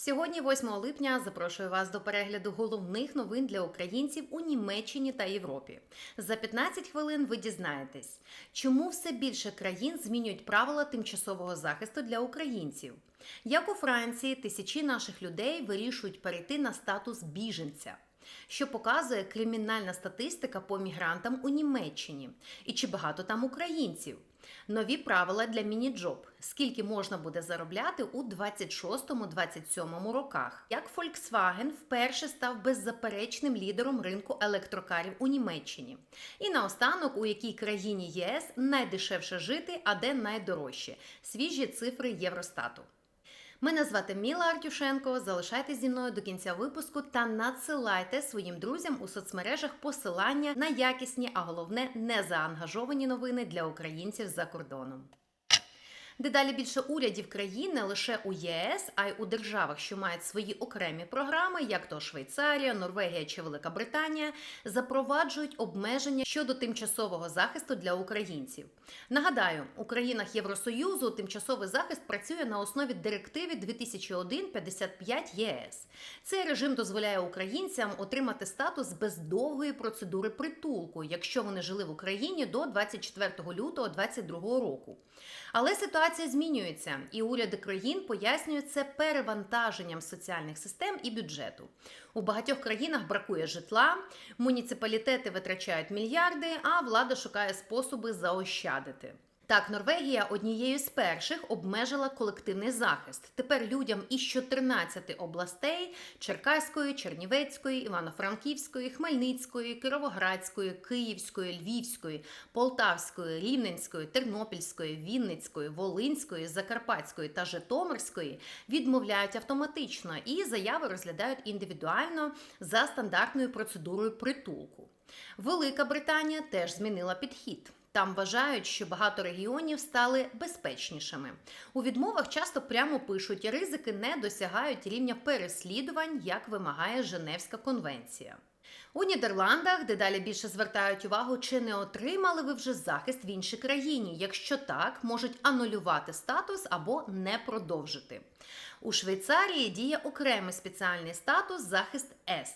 Сьогодні, 8 липня, запрошую вас до перегляду головних новин для українців у Німеччині та Європі. За 15 хвилин ви дізнаєтесь, чому все більше країн змінюють правила тимчасового захисту для українців. Як у Франції тисячі наших людей вирішують перейти на статус біженця, що показує кримінальна статистика по мігрантам у Німеччині, і чи багато там українців. Нові правила для міні-джоб. Скільки можна буде заробляти у 26-27 роках? Як Volkswagen вперше став беззаперечним лідером ринку електрокарів у Німеччині? І наостанок, у якій країні ЄС найдешевше жити, а де найдорожче? Свіжі цифри Євростату. Мене звати Міла Артюшенко. Залишайтесь зі мною до кінця випуску та надсилайте своїм друзям у соцмережах посилання на якісні, а головне незаангажовані новини для українців за кордоном. Дедалі більше урядів країн не лише у ЄС, а й у державах, що мають свої окремі програми, як то Швейцарія, Норвегія чи Велика Британія, запроваджують обмеження щодо тимчасового захисту для українців. Нагадаю, у країнах Євросоюзу тимчасовий захист працює на основі директиви 2001-55 ЄС. Цей режим дозволяє українцям отримати статус без довгої процедури притулку, якщо вони жили в Україні до 24 лютого 2022 року. Але ситуація змінюється, і уряди країн пояснюють це перевантаженням соціальних систем і бюджету. У багатьох країнах бракує житла, муніципалітети витрачають мільярди, а влада шукає способи заощадити. Так, Норвегія однією з перших обмежила колективний захист. Тепер людям із 14 областей Черкаської, Чернівецької, Івано-Франківської, Хмельницької, Кіровоградської, Київської, Львівської, Полтавської, Рівненської, Тернопільської, Вінницької, Волинської, Закарпатської та Житомирської відмовляють автоматично і заяви розглядають індивідуально за стандартною процедурою притулку. Велика Британія теж змінила підхід. Там вважають, що багато регіонів стали безпечнішими. У відмовах часто прямо пишуть, ризики не досягають рівня переслідувань, як вимагає Женевська конвенція. У Нідерландах дедалі більше звертають увагу, чи не отримали ви вже захист в іншій країні. Якщо так, можуть анулювати статус або не продовжити. У Швейцарії діє окремий спеціальний статус захист С.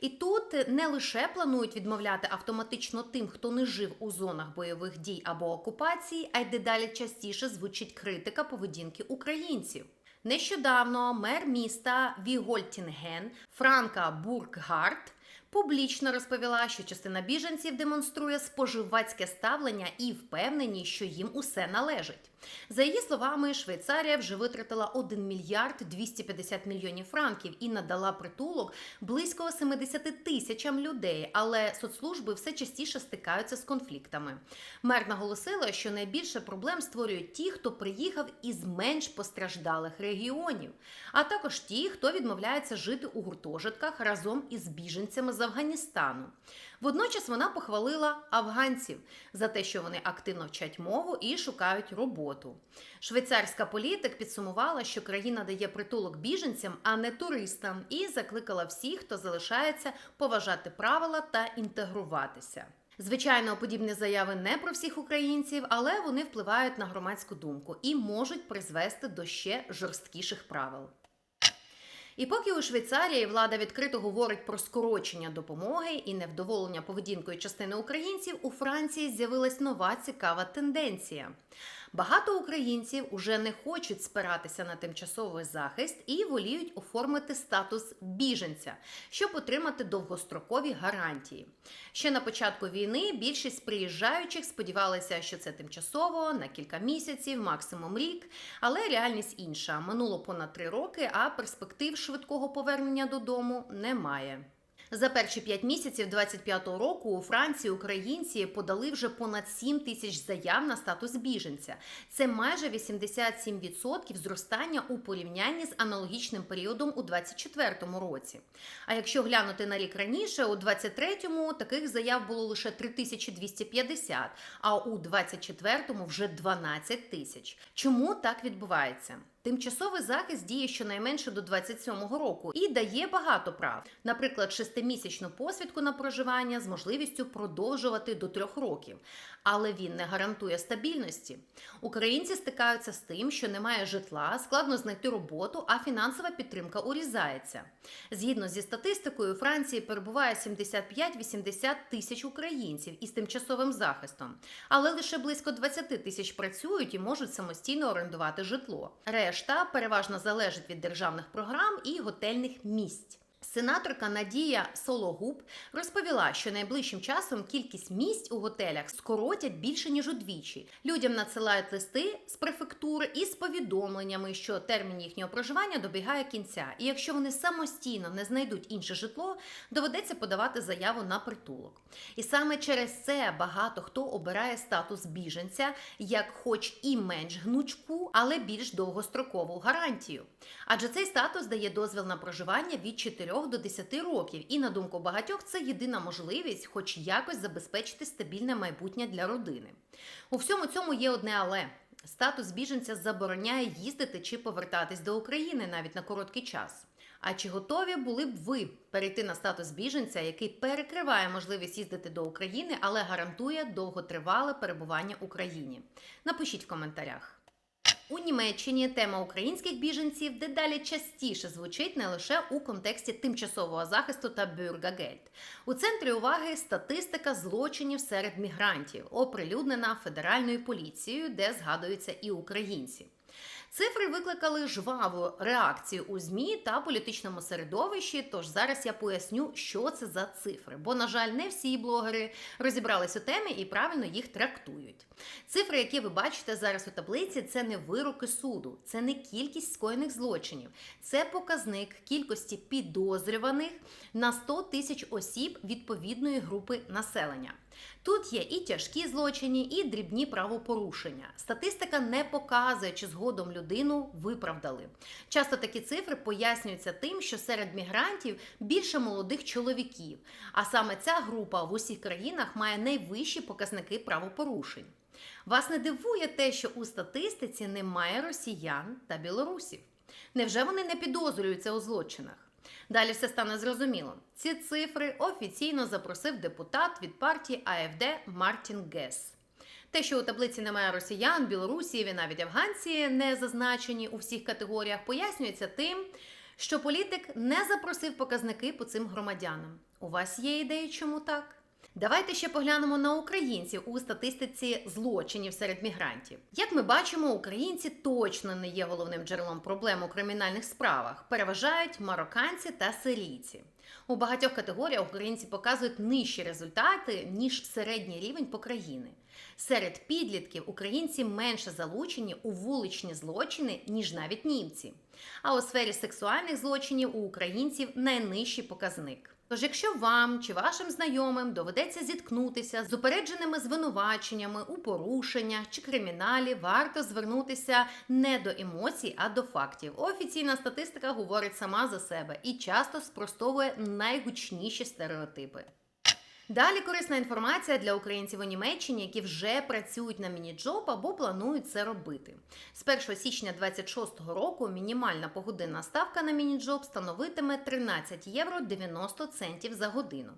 І тут не лише планують відмовляти автоматично тим, хто не жив у зонах бойових дій або окупації, а й дедалі частіше звучить критика поведінки українців. Нещодавно мер міста Вігольтінген Франка Бурггард публічно розповіла, що частина біженців демонструє споживацьке ставлення і впевнені, що їм усе належить. За її словами, Швейцарія вже витратила 1 мільярд 250 мільйонів франків і надала притулок близько 70 тисячам людей, але соцслужби все частіше стикаються з конфліктами. Мер наголосила, що найбільше проблем створюють ті, хто приїхав із менш постраждалих регіонів, а також ті, хто відмовляється жити у гуртожитках разом із біженцями з Афганістану. Водночас вона похвалила афганців за те, що вони активно вчать мову і шукають роботу. Швейцарська політик підсумувала, що країна дає притулок біженцям, а не туристам, і закликала всіх, хто залишається, поважати правила та інтегруватися. Звичайно, подібні заяви не про всіх українців, але вони впливають на громадську думку і можуть призвести до ще жорсткіших правил. І поки у Швейцарії влада відкрито говорить про скорочення допомоги і невдоволення поведінкою частини українців, у Франції з'явилась нова цікава тенденція. Багато українців уже не хочуть спиратися на тимчасовий захист і воліють оформити статус біженця, щоб отримати довгострокові гарантії. Ще на початку війни більшість приїжджаючих сподівалися, що це тимчасово на кілька місяців, максимум рік. Але реальність інша. Минуло понад три роки, а перспектив швидкого повернення додому немає. За перші п'ять місяців 25-го року у Франції українці подали вже понад 7 тисяч заяв на статус біженця. Це майже 87% зростання у порівнянні з аналогічним періодом у 24-му році. А якщо глянути на рік раніше, у 23-му таких заяв було лише 3250, а у 24-му вже 12 тисяч. Чому так відбувається? Тимчасовий захист діє щонайменше до 27-го року і дає багато прав, наприклад, шестимісячну посвідку на проживання з можливістю продовжувати до трьох років. Але він не гарантує стабільності. Українці стикаються з тим, що немає житла, складно знайти роботу, а фінансова підтримка урізається. Згідно зі статистикою, у Франції перебуває 75-80 тисяч українців із тимчасовим захистом, але лише близько 20 тисяч працюють і можуть самостійно орендувати житло. Решта переважно залежить від державних програм і готельних місць. Сенаторка Надія Сологуб розповіла, що найближчим часом кількість місць у готелях скоротять більше ніж удвічі. Людям надсилають листи з префектури із повідомленнями, що термін їхнього проживання добігає кінця, і якщо вони самостійно не знайдуть інше житло, доведеться подавати заяву на притулок. І саме через це багато хто обирає статус біженця як, хоч і менш гнучку, але більш довгострокову гарантію. Адже цей статус дає дозвіл на проживання від 4 до 10 років, і на думку багатьох, це єдина можливість, хоч якось забезпечити стабільне майбутнє для родини. У всьому цьому є одне але. Статус біженця забороняє їздити чи повертатись до України навіть на короткий час. А чи готові були б ви перейти на статус біженця, який перекриває можливість їздити до України, але гарантує довготривале перебування в Україні? Напишіть в коментарях. У Німеччині тема українських біженців дедалі частіше звучить не лише у контексті тимчасового захисту та бюргагельд. У центрі уваги статистика злочинів серед мігрантів, оприлюднена федеральною поліцією, де згадуються і українці. Цифри викликали жваву реакцію у ЗМІ та політичному середовищі. Тож зараз я поясню, що це за цифри. Бо, на жаль, не всі блогери розібрались у темі і правильно їх трактують. Цифри, які ви бачите зараз у таблиці, це не вироки суду, це не кількість скоєних злочинів, це показник кількості підозрюваних на 100 тисяч осіб відповідної групи населення. Тут є і тяжкі злочини, і дрібні правопорушення. Статистика не показує, чи згодом людину виправдали. Часто такі цифри пояснюються тим, що серед мігрантів більше молодих чоловіків, а саме ця група в усіх країнах має найвищі показники правопорушень. Вас не дивує те, що у статистиці немає росіян та білорусів. Невже вони не підозрюються у злочинах? Далі все стане зрозуміло. Ці цифри офіційно запросив депутат від партії АФД Мартін Гес. Те, що у таблиці немає росіян, білорусів і навіть афганці не зазначені у всіх категоріях, пояснюється тим, що політик не запросив показники по цим громадянам. У вас є ідеї, чому так? Давайте ще поглянемо на українців у статистиці злочинів серед мігрантів. Як ми бачимо, українці точно не є головним джерелом проблем у кримінальних справах. Переважають марокканці та сирійці. У багатьох категоріях українці показують нижчі результати ніж середній рівень по країни. Серед підлітків українці менше залучені у вуличні злочини, ніж навіть німці. А у сфері сексуальних злочинів у українців найнижчий показник. Тож, якщо вам чи вашим знайомим доведеться зіткнутися з упередженими звинуваченнями у порушеннях чи криміналі, варто звернутися не до емоцій, а до фактів. Офіційна статистика говорить сама за себе і часто спростовує найгучніші стереотипи. Далі корисна інформація для українців у Німеччині, які вже працюють на міні-джоб або планують це робити. З 1 січня 2026 року мінімальна погодинна ставка на міні-джоб становитиме 13 євро 90 центів за годину.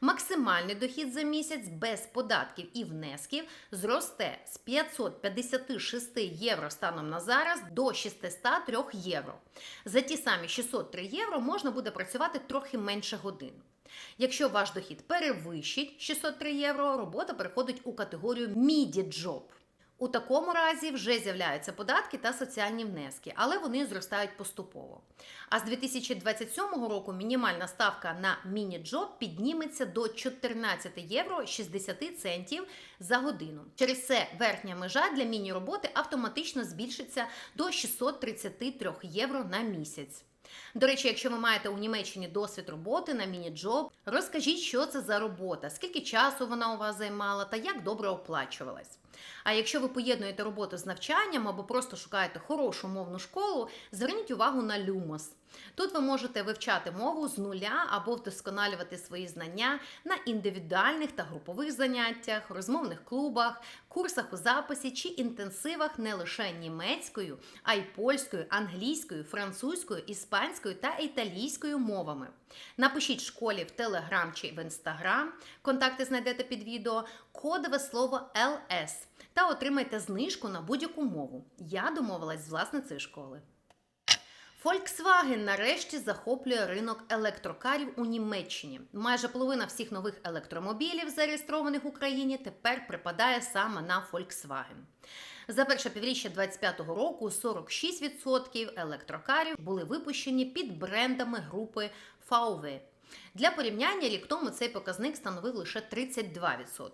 Максимальний дохід за місяць без податків і внесків зросте з 556 євро станом на зараз до 603 євро. За ті самі 603 євро можна буде працювати трохи менше годин. Якщо ваш дохід перевищить 603 євро, робота переходить у категорію міді-джоб. У такому разі вже з'являються податки та соціальні внески, але вони зростають поступово. А з 2027 року мінімальна ставка на міні-джоб підніметься до 14 євро 60 центів за годину. Через це верхня межа для міні-роботи автоматично збільшиться до 633 євро на місяць. До речі, якщо ви маєте у Німеччині досвід роботи на міні-джоб, розкажіть, що це за робота, скільки часу вона у вас займала та як добре оплачувалась. А якщо ви поєднуєте роботу з навчанням або просто шукаєте хорошу мовну школу, зверніть увагу на Lumos. Тут ви можете вивчати мову з нуля або вдосконалювати свої знання на індивідуальних та групових заняттях, розмовних клубах, курсах у записі чи інтенсивах не лише німецькою, а й польською, англійською, французькою, іспанською та італійською мовами. Напишіть школі в Телеграм чи в Інстаграм, контакти знайдете під відео, кодове слово LS та отримайте знижку на будь-яку мову. Я домовилась з власницею школи. Volkswagen нарешті захоплює ринок електрокарів у Німеччині. Майже половина всіх нових електромобілів, зареєстрованих в Україні, тепер припадає саме на Volkswagen. За перше півріччя 2025 року 46% електрокарів були випущені під брендами групи VW. Для порівняння рік тому цей показник становив лише 32%.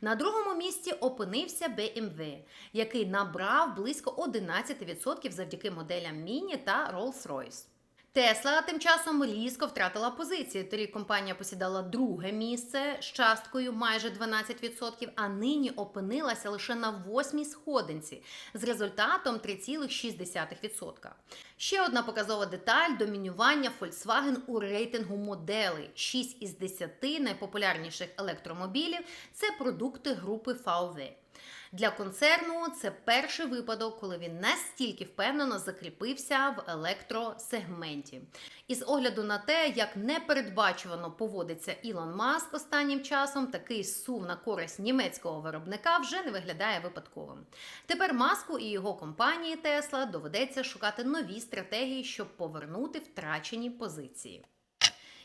На другому місці опинився BMW, який набрав близько 11% завдяки моделям Міні та Rolls-Royce. Тесла тим часом різко втратила позиції. Торік компанія посідала друге місце з часткою майже 12%, а нині опинилася лише на восьмій сходинці з результатом 3,6%. Ще одна показова деталь домінювання Volkswagen у рейтингу моделей. 6 із 10 найпопулярніших електромобілів це продукти групи VW. Для концерну це перший випадок, коли він настільки впевнено закріпився в електросегменті. І з огляду на те, як непередбачувано поводиться Ілон Маск останнім часом, такий сув на користь німецького виробника вже не виглядає випадковим. Тепер маску і його компанії Тесла доведеться шукати нові стратегії, щоб повернути втрачені позиції.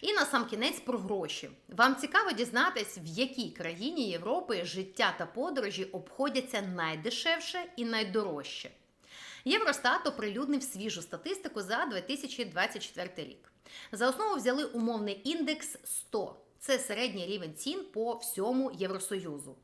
І на сам кінець про гроші. Вам цікаво дізнатись, в якій країні Європи життя та подорожі обходяться найдешевше і найдорожче. Євростат оприлюднив свіжу статистику за 2024 рік. За основу взяли умовний індекс 100. Це середній рівень цін по всьому Євросоюзу.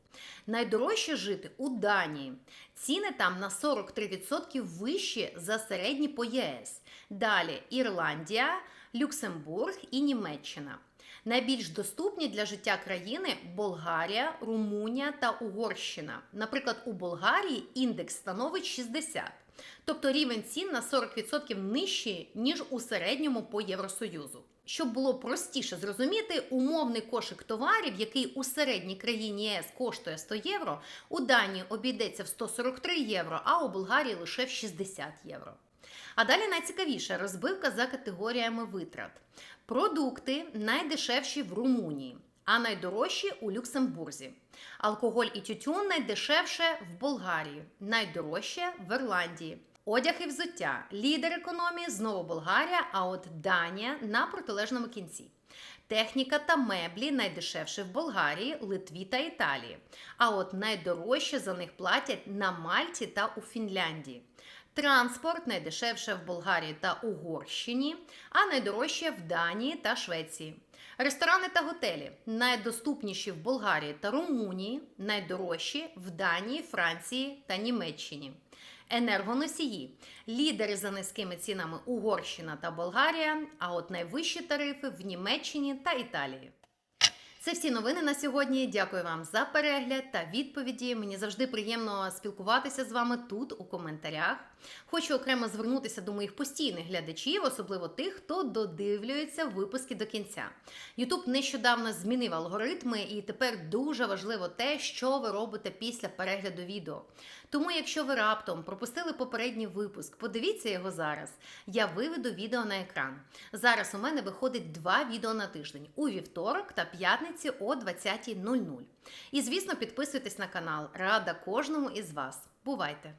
Найдорожче жити у Данії. Ціни там на 43% вищі за середні по ЄС. Далі Ірландія, Люксембург і Німеччина. Найбільш доступні для життя країни Болгарія, Румунія та Угорщина. Наприклад, у Болгарії індекс становить 60, тобто рівень цін на 40% нижчий, ніж у середньому по Євросоюзу. Щоб було простіше зрозуміти, умовний кошик товарів, який у середній країні ЄС коштує 100 євро, у Данії обійдеться в 143 євро, а у Болгарії лише в 60 євро. А далі найцікавіше розбивка за категоріями витрат. Продукти найдешевші в Румунії, а найдорожчі у Люксембурзі. Алкоголь і тютюн найдешевше в Болгарії, найдорожче в Ірландії. Одяг і взуття. Лідер економії знову Болгарія, а от Данія на протилежному кінці. Техніка та меблі найдешевше в Болгарії, Литві та Італії. А от найдорожче за них платять на Мальті та у Фінляндії. Транспорт найдешевше в Болгарії та Угорщині, а найдорожче в Данії та Швеції. Ресторани та готелі найдоступніші в Болгарії та Румунії, найдорожчі в Данії, Франції та Німеччині. Енергоносії лідери за низькими цінами Угорщина та Болгарія, а от найвищі тарифи в Німеччині та Італії. Це всі новини на сьогодні. Дякую вам за перегляд та відповіді. Мені завжди приємно спілкуватися з вами тут у коментарях. Хочу окремо звернутися до моїх постійних глядачів, особливо тих, хто додивлюється випуски до кінця. Ютуб нещодавно змінив алгоритми, і тепер дуже важливо те, що ви робите після перегляду відео. Тому, якщо ви раптом пропустили попередній випуск, подивіться його зараз. Я виведу відео на екран. Зараз у мене виходить два відео на тиждень у вівторок та п'ятниці о 20.00. І, звісно, підписуйтесь на канал. Рада кожному із вас. Бувайте!